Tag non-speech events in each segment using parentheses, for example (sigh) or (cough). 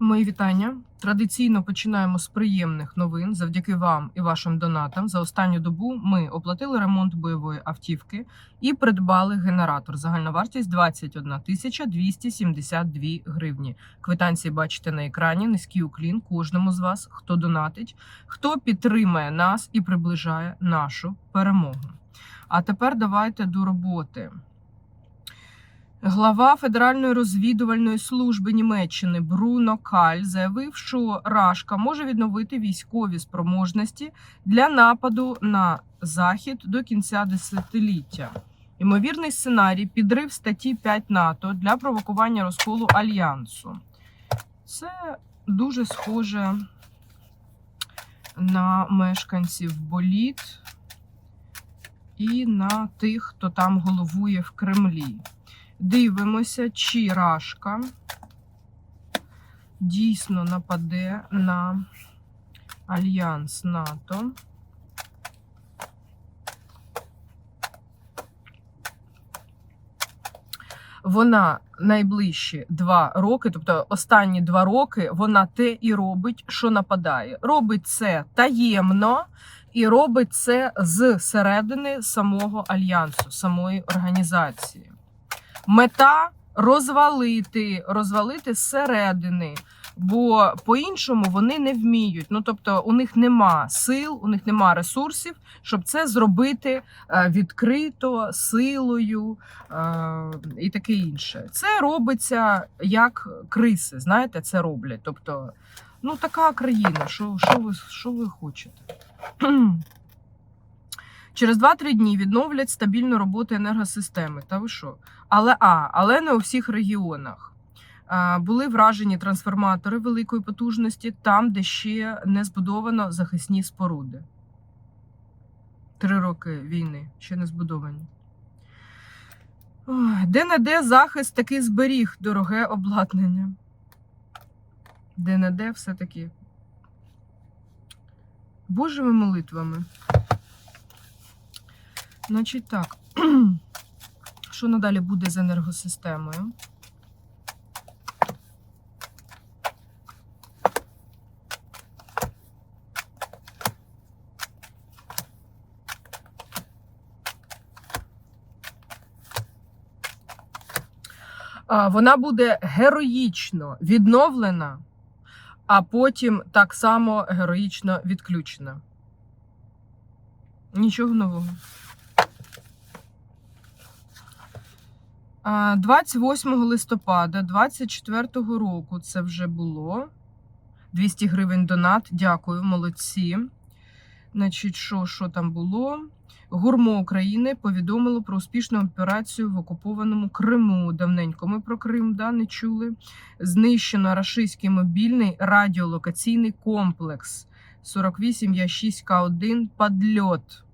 Мої вітання. Традиційно починаємо з приємних новин. Завдяки вам і вашим донатам. За останню добу ми оплатили ремонт бойової автівки і придбали генератор. Загальна вартість 21 тисяча 272 гривні. Квитанції бачите на екрані. Низький уклін кожному з вас, хто донатить, хто підтримує нас і приближає нашу перемогу. А тепер давайте до роботи. Глава Федеральної розвідувальної служби Німеччини Бруно Каль заявив, що Рашка може відновити військові спроможності для нападу на захід до кінця десятиліття. Ймовірний сценарій підрив статті 5 НАТО для провокування розколу альянсу. Це дуже схоже на мешканців боліт і на тих, хто там головує в Кремлі. Дивимося, чи Рашка дійсно нападе на Альянс НАТО. Вона найближчі два роки, тобто останні два роки, вона те і робить, що нападає. Робить це таємно і робить це з середини самого альянсу, самої організації. Мета розвалити, розвалити зсередини, бо по-іншому вони не вміють. Ну тобто, у них нема сил, у них нема ресурсів, щоб це зробити е, відкрито, силою е, і таке інше. Це робиться як криси. Знаєте, це роблять. Тобто, ну така країна. Що, що ви що ви хочете? Через 2-3 дні відновлять стабільну роботу енергосистеми. Та ви що? Але а, але не у всіх регіонах. Були вражені трансформатори великої потужності там, де ще не збудовано захисні споруди. Три роки війни ще не збудовані. Де не де захист таки зберіг дороге обладнання. Де не де все-таки. Божими молитвами. Значить так, (clears throat) що надалі буде з енергосистемою? Вона буде героїчно відновлена, а потім так само героїчно відключена. Нічого нового. 28 листопада 24 року це вже було. 200 гривень донат. Дякую, молодці. Значить, що, що там було? Гурмо України повідомило про успішну операцію в окупованому Криму. Давненько ми про Крим да, не чули. Знищено рашистський мобільний радіолокаційний комплекс 48 я 6 К1 «Падльот».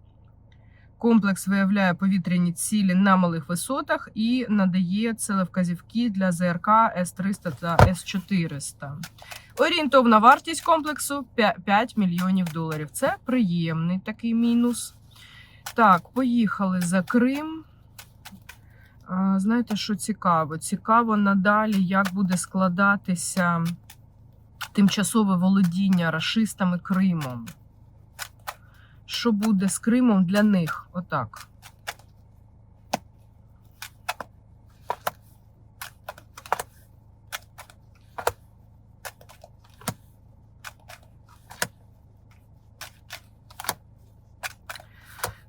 Комплекс виявляє повітряні цілі на малих висотах і надає целевказівки для ЗРК С-300 та С-400. Орієнтовна вартість комплексу 5 мільйонів доларів. Це приємний такий мінус. Так, поїхали за Крим. Знаєте, що цікаво? Цікаво надалі, як буде складатися тимчасове володіння рашистами Кримом. Що буде з Кримом для них? Отак.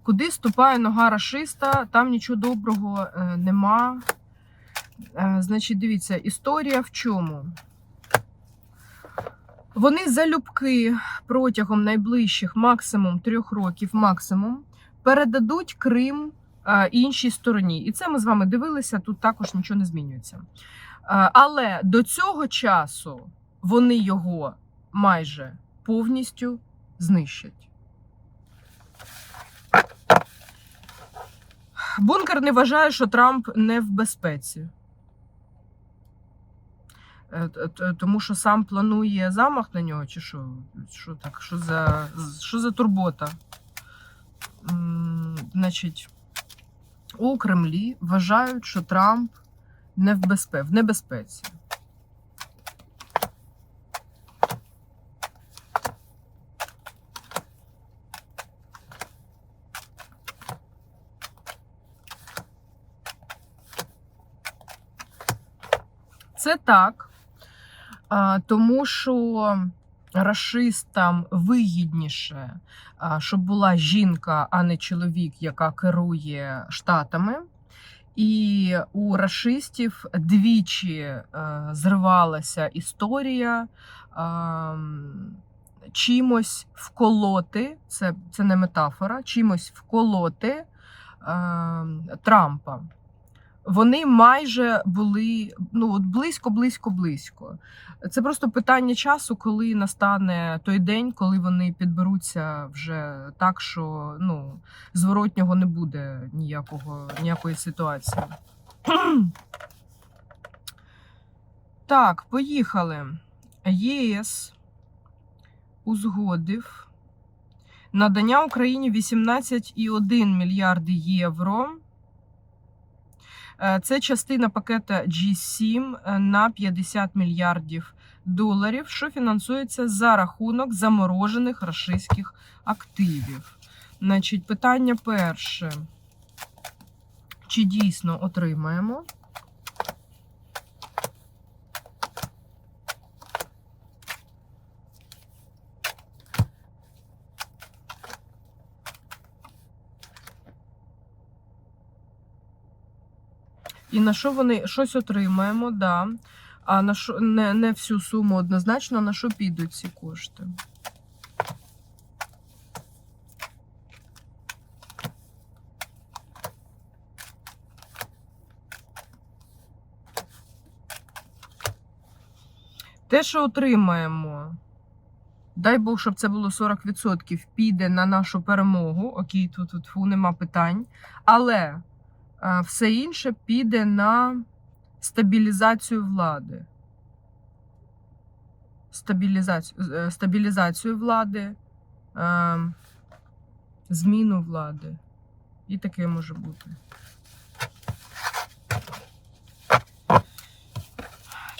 Куди ступає нога рашиста, там нічого доброго е, нема. Е, значить, дивіться, історія в чому? Вони залюбки протягом найближчих максимум трьох років, максимум, передадуть Крим іншій стороні. І це ми з вами дивилися, тут також нічого не змінюється. Але до цього часу вони його майже повністю знищать. Бункер не вважає, що Трамп не в безпеці. Е, тому що сам планує замах на нього, чи що? Що так? Що за що за турбота? Значить, у Кремлі вважають, що Трамп не в, безпе... в небезпеці. Це так тому що рашистам вигідніше, щоб була жінка, а не чоловік, яка керує штатами. І у рашистів двічі е, зривалася історія чимось вколоти, це, це не метафора, чимось вколоти е, Трампа. Вони майже були ну, от близько, близько, близько. Це просто питання часу, коли настане той день, коли вони підберуться вже так, що ну, зворотнього не буде ніякого, ніякої ситуації. (clears throat) Так, поїхали. ЄС узгодив надання Україні 18,1 мільярди євро. Е, Це частина пакета G7 на 50 мільярдів доларів, що фінансується за рахунок заморожених рашистських активів. Значить, питання перше. Чи дійсно отримаємо? І на що вони щось отримаємо, да. А на що не, не всю суму однозначно, на що підуть ці кошти. Те, що отримаємо, дай Бог, щоб це було 40%, піде на нашу перемогу. Окей, тут, тут фу, нема питань. Але все інше піде на стабілізацію влади. Стабілізацію, е, стабілізацію влади, е, зміну влади. І таке може бути.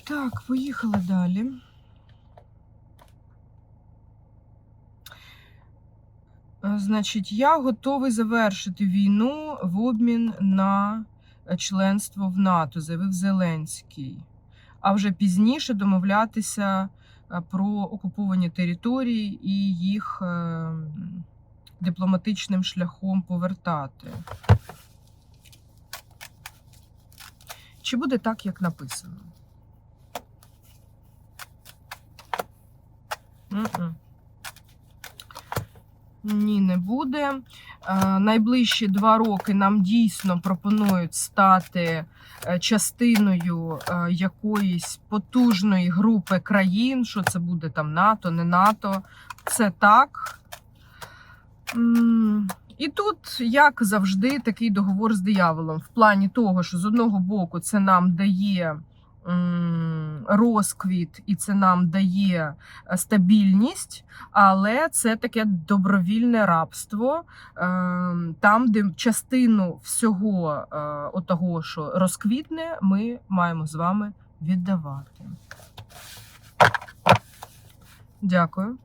Так, поїхали далі. Значить, я готовий завершити війну в обмін на е, членство в НАТО, заявив Зеленський. А вже пізніше домовлятися е, про окуповані території і їх е, дипломатичним шляхом повертати. Чи буде так, як написано? М-м. Ні, не буде. Е, Найближчі два роки нам дійсно пропонують стати е, частиною е, якоїсь потужної групи країн. Що це буде там НАТО, не НАТО. Це так. І тут, як завжди, такий договор з дияволом. В плані того, що з одного боку це нам дає розквіт і це нам дає е, стабільність, але це таке добровільне рабство, е, там, де частину всього того, отого, що розквітне, ми маємо з вами віддавати. Дякую.